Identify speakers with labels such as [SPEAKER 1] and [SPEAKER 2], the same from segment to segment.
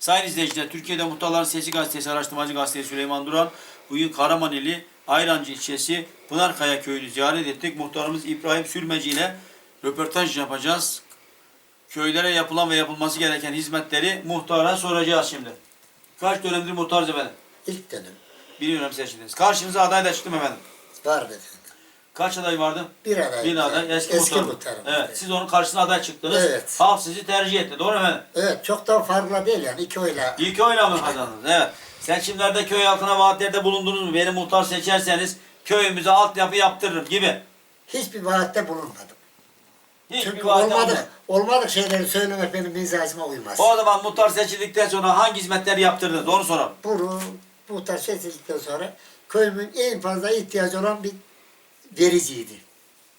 [SPEAKER 1] Sayın izleyiciler, Türkiye'de Muhtarların Sesi Gazetesi Araştırmacı Gazetesi Süleyman Duran, bugün Karamaneli Ayrancı ilçesi Pınarkaya köyünü ziyaret ettik. Muhtarımız İbrahim Sürmeci ile röportaj yapacağız. Köylere yapılan ve yapılması gereken hizmetleri muhtara soracağız şimdi. Kaç dönemdir muhtarız efendim?
[SPEAKER 2] İlk dönem
[SPEAKER 1] Bir dönem seçildiniz. Karşınıza aday da çıktım efendim.
[SPEAKER 2] vardı efendim.
[SPEAKER 1] Kaç aday vardı?
[SPEAKER 2] Bir aday.
[SPEAKER 1] Bir aday. Eski, muhtarım.
[SPEAKER 2] muhtarım.
[SPEAKER 1] Evet. Siz onun karşısına aday çıktınız.
[SPEAKER 2] Evet.
[SPEAKER 1] Halk sizi tercih etti. Doğru mu efendim?
[SPEAKER 2] Evet, çok da farklı değil yani iki oyla.
[SPEAKER 1] İlk oyla mı kazandınız? Evet. Seçimlerde köy halkına vaatlerde bulundunuz mu? Beni muhtar seçerseniz köyümüze altyapı yaptırırım gibi.
[SPEAKER 2] Hiçbir vaatte bulunmadım.
[SPEAKER 1] Hiçbir
[SPEAKER 2] Çünkü
[SPEAKER 1] vaatte
[SPEAKER 2] olmadı,
[SPEAKER 1] bulunmadı.
[SPEAKER 2] olmadık şeyleri söylemek benim mizacıma uymaz.
[SPEAKER 1] O zaman muhtar seçildikten sonra hangi hizmetleri yaptırdınız? Onu soralım.
[SPEAKER 2] Bunu bu tarz seçildikten sonra köyümün en fazla ihtiyacı olan bir vericiydi.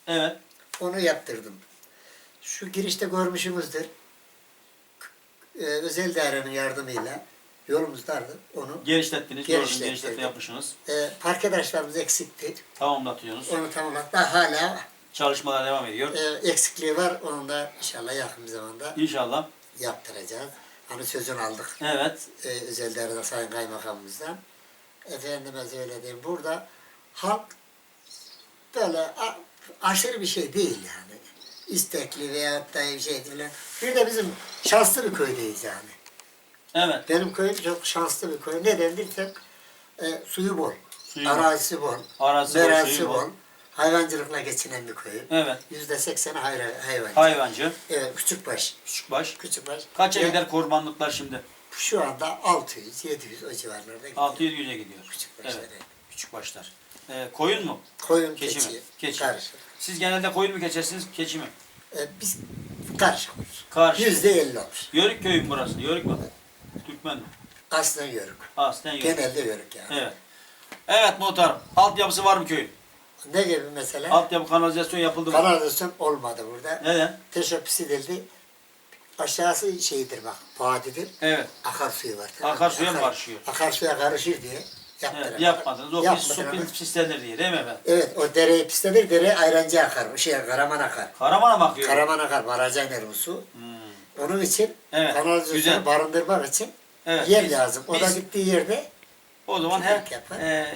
[SPEAKER 1] Evet.
[SPEAKER 2] Onu yaptırdım. Şu girişte görmüşümüzdür. Ee, özel dairenin yardımıyla yolumuz dardı. Onu
[SPEAKER 1] Genişlettiniz. Gördüm.
[SPEAKER 2] Genişlettirdim.
[SPEAKER 1] Genişletme yapmışsınız.
[SPEAKER 2] e, parkedaşlarımız eksikti.
[SPEAKER 1] Tamamlatıyorsunuz.
[SPEAKER 2] Onu tamamladık. Daha hala
[SPEAKER 1] Çalışmalar devam ediyor.
[SPEAKER 2] e, eksikliği var. Onu da inşallah yakın bir zamanda
[SPEAKER 1] İnşallah.
[SPEAKER 2] yaptıracağız. Hani sözünü aldık.
[SPEAKER 1] Evet.
[SPEAKER 2] e, özel dairede Sayın Kaymakamımızdan. Efendime söylediğim burada halk böyle aşırı bir şey değil yani. İstekli veyahut da bir şey değil. Bir de bizim şanslı bir köydeyiz yani.
[SPEAKER 1] Evet.
[SPEAKER 2] Benim köyüm çok şanslı bir köy. Neden dersen e, suyu bol,
[SPEAKER 1] Suyu
[SPEAKER 2] arazisi bol,
[SPEAKER 1] Arazisi bol,
[SPEAKER 2] merazisi
[SPEAKER 1] bol.
[SPEAKER 2] bol, hayvancılıkla geçinen bir köy.
[SPEAKER 1] Evet.
[SPEAKER 2] Yüzde hayvan, hayvancı.
[SPEAKER 1] Hayvancı.
[SPEAKER 2] Evet, küçük baş.
[SPEAKER 1] Küçükbaş.
[SPEAKER 2] Küçük baş.
[SPEAKER 1] Kaça
[SPEAKER 2] Ve
[SPEAKER 1] gider kurbanlıklar şimdi?
[SPEAKER 2] Şu anda 600, 700 o civarlarda gidiyor.
[SPEAKER 1] 600-700'e gidiyor.
[SPEAKER 2] Küçük başlar.
[SPEAKER 1] Evet. Küçük Ee, koyun mu?
[SPEAKER 2] Koyun,
[SPEAKER 1] Keçi
[SPEAKER 2] keçi,
[SPEAKER 1] mi? Keçi.
[SPEAKER 2] karışık.
[SPEAKER 1] Siz genelde koyun mu geçersiniz, keçi mi?
[SPEAKER 2] E, biz karışık.
[SPEAKER 1] Karışık.
[SPEAKER 2] Yüzde elli olur.
[SPEAKER 1] Yörük köyü mü burası? Yörük mü? Türkmen mi?
[SPEAKER 2] Aslında yörük.
[SPEAKER 1] Aslen yörük.
[SPEAKER 2] Genelde yörük yani.
[SPEAKER 1] Evet. Evet muhtarım. Altyapısı var mı köyün?
[SPEAKER 2] Ne gibi mesela?
[SPEAKER 1] Altyapı kanalizasyon yapıldı mı?
[SPEAKER 2] Kanalizasyon olmadı burada.
[SPEAKER 1] Neden?
[SPEAKER 2] Teşebbüs edildi. Aşağısı şeydir bak, vadidir.
[SPEAKER 1] Evet.
[SPEAKER 2] Akarsuyu var. mı?
[SPEAKER 1] Akarsuya mı
[SPEAKER 2] Akar-
[SPEAKER 1] karışıyor?
[SPEAKER 2] Akarsuya karışır diye yaptıramadık.
[SPEAKER 1] Evet, yapmadınız. O pis, su pis, pislenir diye değil mi efendim?
[SPEAKER 2] Evet, o dereyi pislenir, dere ayrancı akar. Şey, Karaman akar.
[SPEAKER 1] Karaman'a mı akıyor?
[SPEAKER 2] Karaman akar, baraja iner bu su.
[SPEAKER 1] Hmm.
[SPEAKER 2] Onun için
[SPEAKER 1] Evet,
[SPEAKER 2] kanalizasyonu barındırmak için
[SPEAKER 1] Evet,
[SPEAKER 2] yer
[SPEAKER 1] biz-
[SPEAKER 2] lazım. O da
[SPEAKER 1] biz-
[SPEAKER 2] gittiği yerde
[SPEAKER 1] O zaman her e,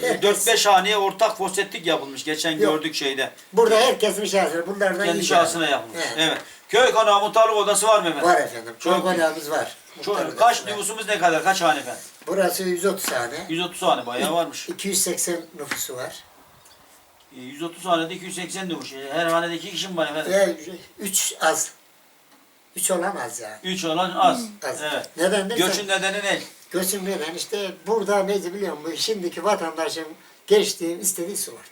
[SPEAKER 2] Herkes-
[SPEAKER 1] 4-5 haneye ortak foseptik yapılmış. Geçen
[SPEAKER 2] Yok.
[SPEAKER 1] gördük şeyde.
[SPEAKER 2] burada herkesin şahsına, bunlardan
[SPEAKER 1] Kendi şahsına yapılmış.
[SPEAKER 2] Evet.
[SPEAKER 1] Evet. Köy konağı muhtarlık odası var mı efendim?
[SPEAKER 2] Var efendim.
[SPEAKER 1] Çok
[SPEAKER 2] konağımız var.
[SPEAKER 1] Çok- kaç
[SPEAKER 2] var.
[SPEAKER 1] nüfusumuz ne kadar? Kaç hane efendim?
[SPEAKER 2] Burası 130 hane.
[SPEAKER 1] 130 hane bayağı varmış.
[SPEAKER 2] 280 nüfusu var.
[SPEAKER 1] E, 130 hanede 280 nüfus. E, Her hanede 2 kişi mi var efendim?
[SPEAKER 2] Ve 3 az. 3 olan az yani.
[SPEAKER 1] 3 olan az.
[SPEAKER 2] Az.
[SPEAKER 1] Evet.
[SPEAKER 2] Neden dersen,
[SPEAKER 1] Göçün nedeni ne?
[SPEAKER 2] göçün neden? İşte burada ne biliyor musun? Şimdiki vatandaşın geçtiği, istediği sigorta.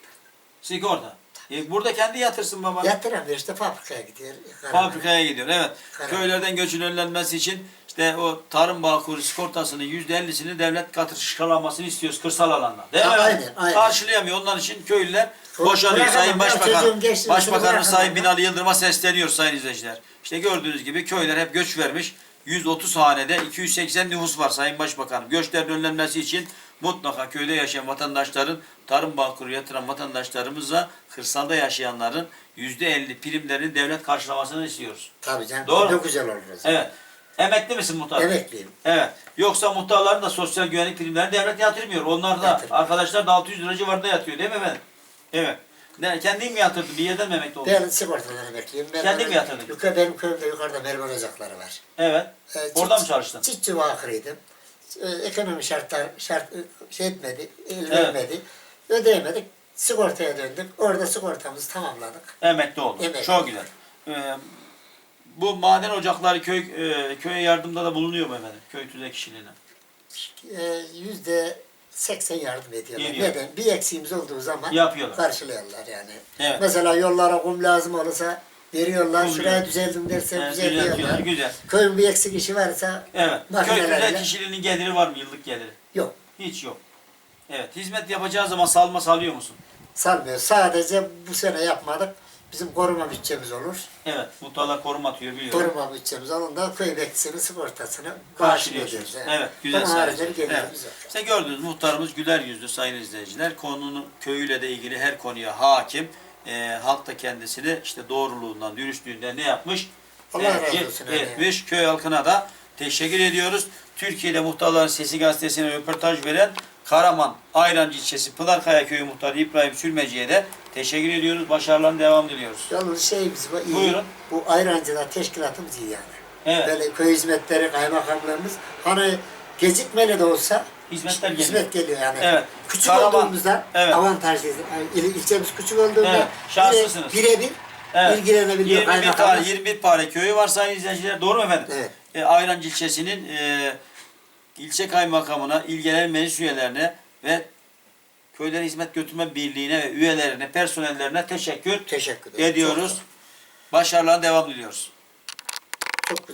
[SPEAKER 1] Sigorta. E, burada kendi yatırsın baba.
[SPEAKER 2] Yatıramıyor işte fabrikaya gidiyor.
[SPEAKER 1] Fabrikaya gidiyor. Evet.
[SPEAKER 2] Karar.
[SPEAKER 1] Köylerden göçün önlenmesi için işte o tarım bağkur sigortasının %50'sini devlet katışkalamasını istiyoruz kırsal alanda. Değil mi?
[SPEAKER 2] Ha, aynen, aynen.
[SPEAKER 1] Karşılayamıyor. Onlar için köylüler
[SPEAKER 2] O-
[SPEAKER 1] boşanıyor. Sayın Başbakan, Başbakanımız Sayın. Binali Yıldırım'a sesleniyor sayın izleyiciler. İşte gördüğünüz gibi köyler hep göç vermiş. 130 hanede 280 nüfus var Sayın Başbakanım. Göçlerin önlenmesi için mutlaka köyde yaşayan vatandaşların, tarım bağkuru yatıran vatandaşlarımızla kırsalda yaşayanların %50 primlerini devlet karşılamasını istiyoruz.
[SPEAKER 2] Tabii canım.
[SPEAKER 1] Doğru.
[SPEAKER 2] Çok güzel olur.
[SPEAKER 1] Evet. Emekli misin muhtar?
[SPEAKER 2] Emekliyim.
[SPEAKER 1] Evet. Yoksa muhtarların da sosyal güvenlik primlerini devlet yatırmıyor. Onlar da
[SPEAKER 2] Yatırmıyor.
[SPEAKER 1] arkadaşlar da 600 lira civarında yatıyor değil mi efendim? Evet. Ne, kendin mi yatırdın? Bir yerden mi emekli oldun?
[SPEAKER 2] Ben sigortadan emekliyim. Ben
[SPEAKER 1] Kendin mi yatırdın?
[SPEAKER 2] Yukarı, benim köyümde yukarıda mermer ocakları var.
[SPEAKER 1] Evet.
[SPEAKER 2] Ee,
[SPEAKER 1] Orada mı çalıştın?
[SPEAKER 2] Çiftçi vakırıydım. Ee, ekonomi şartlar şart şey etmedi, el
[SPEAKER 1] Evet.
[SPEAKER 2] vermedi. Ödeyemedik. Sigortaya döndük. Orada sigortamızı tamamladık.
[SPEAKER 1] Emekli oldun.
[SPEAKER 2] Emekli.
[SPEAKER 1] Çok güzel. Ee, bu maden ocakları köy e, köye yardımda da bulunuyor mu efendim? Köy tüzek kişiliğine.
[SPEAKER 2] Ee, Yüzde seksen yardım ediyorlar.
[SPEAKER 1] Ediyor.
[SPEAKER 2] Neden? Bir eksiğimiz olduğu zaman
[SPEAKER 1] Yapıyorlar.
[SPEAKER 2] karşılıyorlar yani.
[SPEAKER 1] Evet.
[SPEAKER 2] Mesela yollara kum lazım olursa veriyorlar.
[SPEAKER 1] Kum
[SPEAKER 2] Şuraya düzeldim derse
[SPEAKER 1] Evet,
[SPEAKER 2] düzeltiyorlar.
[SPEAKER 1] düzeltiyorlar. Güzel.
[SPEAKER 2] Köyün bir eksik işi varsa
[SPEAKER 1] Evet. Köy
[SPEAKER 2] Makinelerle-
[SPEAKER 1] tüzek kişiliğinin geliri var mı? Yıllık geliri.
[SPEAKER 2] yok.
[SPEAKER 1] Hiç yok. Evet. Hizmet yapacağın zaman salma salıyor musun?
[SPEAKER 2] Salmıyor. Sadece bu sene yapmadık. Bizim koruma bütçemiz olur.
[SPEAKER 1] Evet. Muhtarlar koruma atıyor biliyorum.
[SPEAKER 2] Koruma bütçemiz olur. da köy bekçisinin sigortasını karşılıyoruz.
[SPEAKER 1] Evet, güzel
[SPEAKER 2] Bunun
[SPEAKER 1] sayın. Evet. İşte gördüğünüz muhtarımız güler yüzlü sayın izleyiciler. Konunun köyüyle de ilgili her konuya hakim. Ee, halk da kendisini işte doğruluğundan, dürüstlüğünden ne yapmış?
[SPEAKER 2] Allah razı
[SPEAKER 1] Tercih
[SPEAKER 2] olsun, yani.
[SPEAKER 1] Etmiş. Köy halkına da teşekkür ediyoruz. Türkiye'de Muhtarların Sesi gazetesine röportaj veren Karaman Ayrancı ilçesi Pınarkaya Köyü Muhtarı İbrahim Sürmeci'ye de teşekkür ediyoruz. Başarıların devam diliyoruz.
[SPEAKER 2] Yalnız şeyimiz bu iyi.
[SPEAKER 1] Buyurun.
[SPEAKER 2] Bu ayrancılar teşkilatımız iyi yani.
[SPEAKER 1] Evet.
[SPEAKER 2] Böyle köy hizmetleri, kaymakamlarımız hani gecikmeli de olsa
[SPEAKER 1] Hizmetler geliyor.
[SPEAKER 2] hizmet geliyor yani.
[SPEAKER 1] Evet.
[SPEAKER 2] Küçük
[SPEAKER 1] Karaman-
[SPEAKER 2] olduğumuzda
[SPEAKER 1] Evet.
[SPEAKER 2] avantajlıyız. Yani il- ilçemiz küçük olduğunda
[SPEAKER 1] Evet, şanslısınız.
[SPEAKER 2] bire- birebir
[SPEAKER 1] Evet.
[SPEAKER 2] ilgilenebiliyor
[SPEAKER 1] 21 tane,
[SPEAKER 2] kaymakamımız.
[SPEAKER 1] 21 Pare köyü var sayın izleyiciler. Doğru mu efendim?
[SPEAKER 2] Evet.
[SPEAKER 1] E, Ayrancı ilçesinin e, ilçe kaymakamına, il genel meclis üyelerine ve köyden hizmet götürme birliğine ve üyelerine, personellerine teşekkür
[SPEAKER 2] Teşekkür ederim.
[SPEAKER 1] ediyoruz.
[SPEAKER 2] Çok,
[SPEAKER 1] Başarılar devam diliyoruz.
[SPEAKER 2] çok güzel.